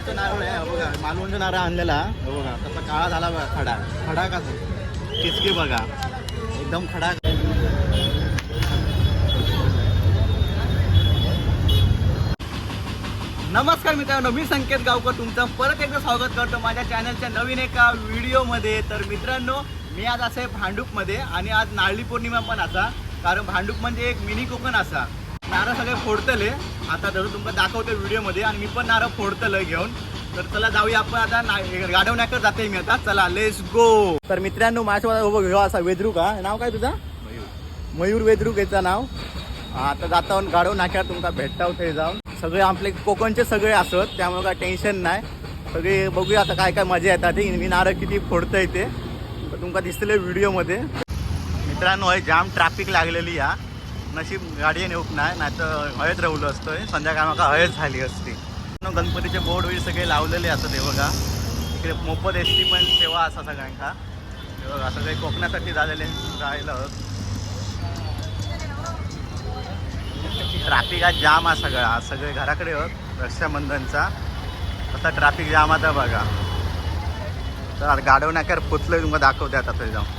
नारचं नारळ आहे बघा. मालवणचं नारळ आणलेला. हो बघा तसा काळा झाला बघा खडा. खडा कसं किचकी बघा. एकदम खडा नमस्कार मित्रांनो मी संकेत गावकर. तुमचं परत एकदा स्वागत करतो माझ्या चॅनलच्या नवीन एका व्हिडिओमध्ये तर मित्रांनो मी आज असे भांडूपमध्ये आणि आज नारळी पौर्णिमा पण असा. कारण भांडूप म्हणजे एक मिनी कोकण असा. नारळ सगळे फोडतले. आता जरूर तुमका दाखवतो व्हिडिओमध्ये आणि मी पण नारळ फोडतलं घेऊन. तर चला जाऊया आपण आता गाडवण्याकडे जाते मी आता. चला लेस गो तर मित्रांनो माझ्या उभं घेऊ असा वेद्रुक हा. नाव काय तुझा? मयूर वेद्रुक याचं नाव. आता जाता गाडव नाक्यावर तुमका भेटता थंय जाऊन. सगळे आपले कोकणचे सगळे असत त्यामुळे काय टेन्शन नाही. सगळे बघूया आता काय काय मजा येतात मी नारळ किती फोडतंय ते. तर तुमका दिसतले व्हिडिओमध्ये. मित्रांनो हय जाम ट्रॅफिक लागलेली या नशीब गाडी येऊक नाही नाही तर हळद राहुलं असतं संध्याकाळ म्हाका हळद झाली असती. गणपतीचे बोर्ड वगैरे सगळे लावलेले असतात हे बघा इकडे मोफत एस टी पण सेवा असा सगळ्यांका. हे बघा सगळे कोकणासाठी झालेले राहिलं. ट्रॅफिक आज जाम आहे सगळा. सगळे घराकडे होत रक्षाबंधनचा. आता ट्रॅफिक जाम आता बघा. तर आता गाडव नाक्यावर पोचलं तुम्हाला दाखवते आता तरी जाऊन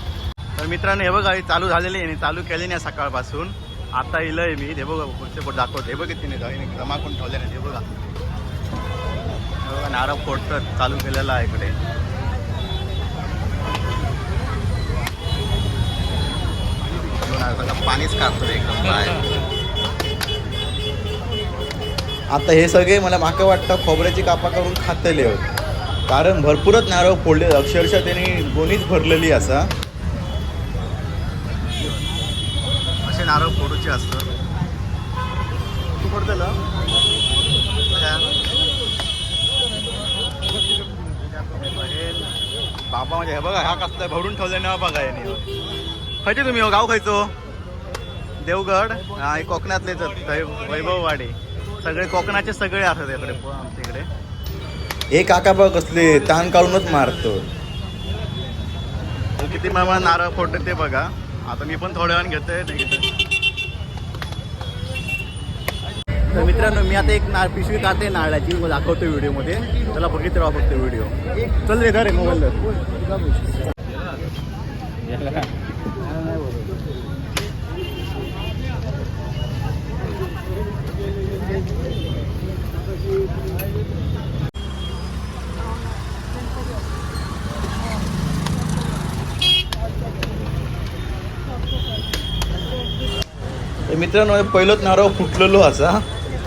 तर मित्रांनो हे बघा चालू झालेली आहे चालू केली नाही सकाळपासून. आता इलंय मी. हे बघा पुढचे पोट दाखवत. हे बघितली तिने जमा करून ठेवले नाही. हे बघा. हे बघा नारळ फोडतं चालू केलेला आहे इकडे. पाणीच काढतो एकदम बाहेर. आता हे सगळे मला माका वाटतं खोबऱ्याची कापा करून खातले कारण भरपूरच नारळ फोडले. अक्षरशः त्यांनी गोणीच भरलेली असा असे नारळ फोडूचे असतात तू बाबा म्हणजे हे बघा हा कसला भरून ठेवले ना बघा याने. खयचे तुम्ही हो गाव खायचो? देवगड हा हे कोकणातलेच आहेत, थंय वैभववाडी. सगळे कोकणाचे सगळे असतात आमच्या इकडे. एक काका बघ कसले ताण काढूनच मारतो. किती मामा नारळ फोडतो ते बघा. आता मी पण थोड्या वेळाने घेतोय ते घेतोय. तर मित्रांनो मी आता एक नाळ पिशवी काढते नारळाची. मग दाखवतो व्हिडिओमध्ये. त्याला बघित राहा फक्त व्हिडिओ. चल रे धर मोबाईल मित्रांनो हे पहिलंच नारळ फुटलेलो असा.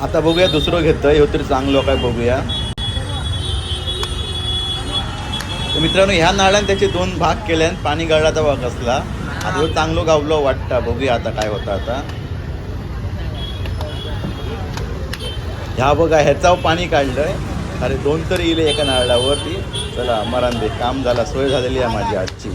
आता बघूया दुसरं घेतं हे तरी चांगलं काय बघूया. मित्रांनो ह्या नाळ्यान त्याचे दोन भाग केले आणि पाणी गळाचा भाग असला आता ह्यो चांगलो गावलो वाटतं. बघूया आता काय होतं आता. ह्या बघा ह्याचा पाणी काढलंय. अरे दोन तरी येईल एका नारळावरती चला मरान काम झाला. सोय झालेली आहे माझी आजची.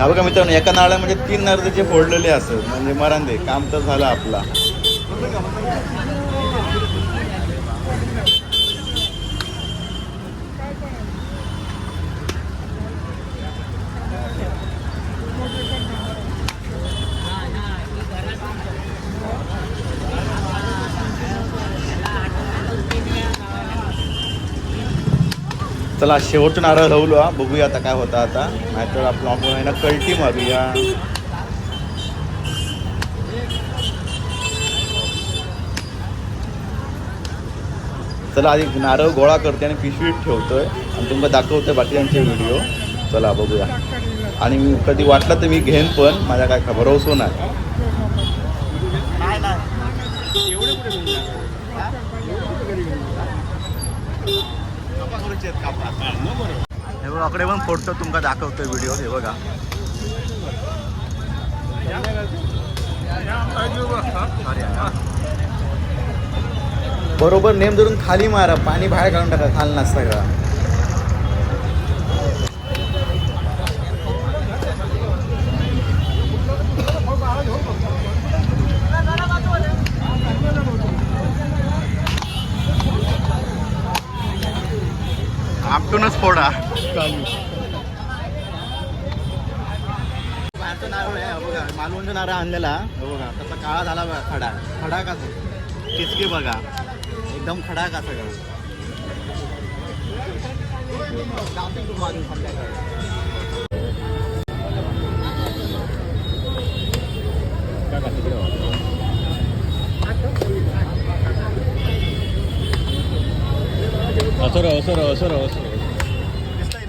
हा बघा मित्रांनो एका नारळामध्ये तीन नारळ फोडलेले असत म्हणजे मरांदे काम तर झालं आपला. चला शेवटचं नारळ लावलो हा. बघूया आता काय होतं आता. नाहीतर आपलं आपण आहे ना कल्टी मारूया. चला आधी नारळ गोळा करते आणि पिशवीत ठेवतोय. आणि तुम्हाला दाखवतोय बाकीच्यांचे व्हिडिओ. चला बघूया. आणि मी कधी वाटलं तर मी घेईन पण माझ्या काय खबर भरोसा नाही. हे बघा अकडे पण फोटो तुमका दाखवतोय व्हिडिओ हे बघा. बरोबर नेम धरून खाली मारा पाणी बाहेर काढून टाका खाल नसता का फोडा मालवणचा नारळ आणलेला बघा त्याचा काळा झाला बघा खडा खडा कसा किचकी बघा एकदम खडा का सगळा असं राह असं राह असं राह असं राह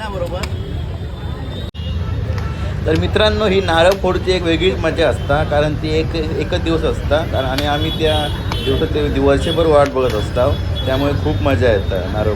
बरोबर? तर मित्रांनो ही नारळफोडची एक वेगळीच मजा असता कारण ती एक एकच दिवस असता कारण आणि आम्ही त्या दिवसात ते वर्षभर वाट बघत असतो. त्यामुळे खूप मजा येतं नारळ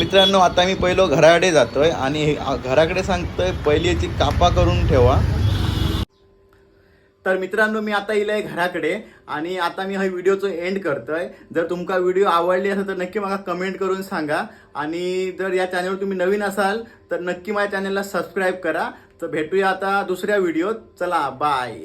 मित्रांनो आता मी पहिलो घराकडे जातो आहे आणि घराकडे घराकडे आहे पहिली याची कापा करून ठेवा. तर मित्रांनो मी आता येईल घराकडे आणि आता मी हा व्हिडिओचं एंड करतो आहे जर तुमका व्हिडिओ आवडली असेल तर नक्की मला कमेंट करून सांगा. आणि जर या चॅनलवर तुम्ही नवीन असाल तर नक्की माझ्या चॅनलला सबस्क्राईब करा. तर भेटूया आता दुसऱ्या व्हिडिओत. चला बाय